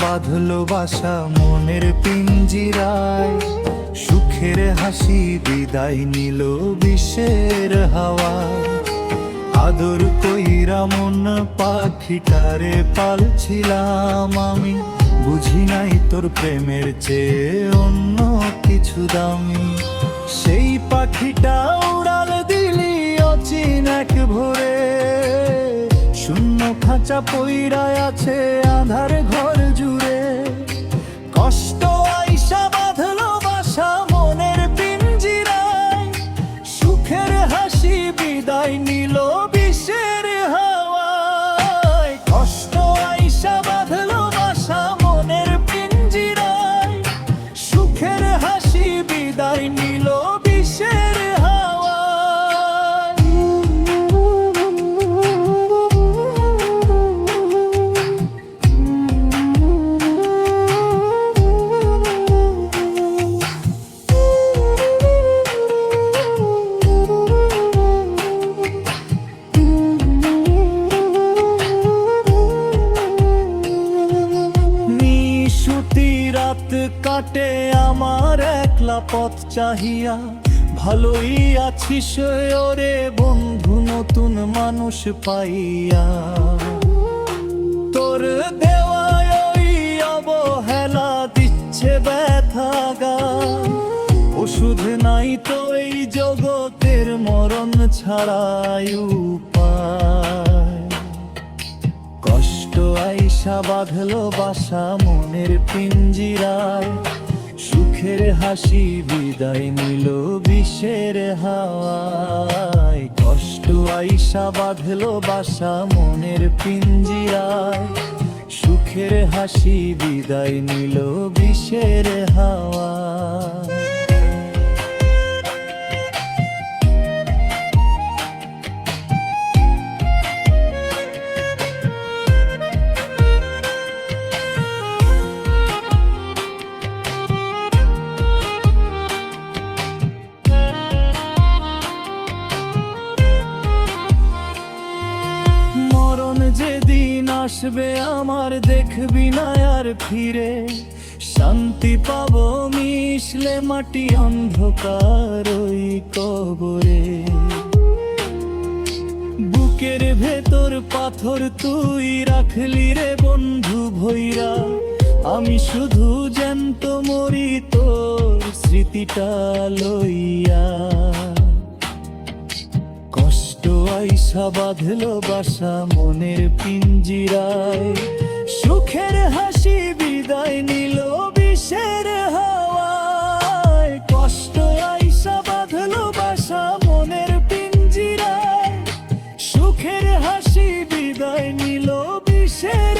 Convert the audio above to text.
বাঁধলো বাসা মনের পিঞ্জিরায়। সুখের হাসি বিদায় নিল বিষের হাওয়া। আদর কইরা মন পাখিটারে পালছিলাম আমি। বুঝি নাই তোর প্রেমের চেয়ে অন্য কিছু দামি। সেই পাখিটা উড়াল দিলি অচিন এক ভোরে। পইরা আছে আধার ঘর জুড়ে। কষ্ট কাটে আমার একলা পথ চাহিয়া। ভালোই আছিস ওরে বন্ধু, নতুন মানুষ পাইয়া। তোর দেওয়ায় অবহেলা দিচ্ছে ব্যথা গা। ওষুধ নাই তো এই জগতের মরণ ছাড়াই বাঁধলো বাসা মনের পিঞ্জিরায়। সুখের হাসি বিদায় নিল বিষের হাওয়ায়। কষ্ট আইসা বাঁধলো বাসা মনের পিঞ্জিরায়। সুখের হাসি বিদায় নিল বিষের হাওয়ায়। মরণ যেদিন আসবে আমার দেখবি না আর ফিরে। শান্তি পাবো মিশলে মাটি অন্ধকার ওই কবরে। বুকের ভেতর পাথর তুই রাখলি রে বন্ধু ভৈরা। আমি শুধু জ্যান্ত মরি তোর স্মৃতিটা লইয়া। বাসা বাঁধল বাসা মনের পিঞ্জিরায়। সুখের হাসি বিদায় নিল বিষের হাওয়ায়। কষ্ট আইসা বাঁধল বাসা মনের পিঞ্জিরায়। সুখের হাসি বিদায় নিল বিষের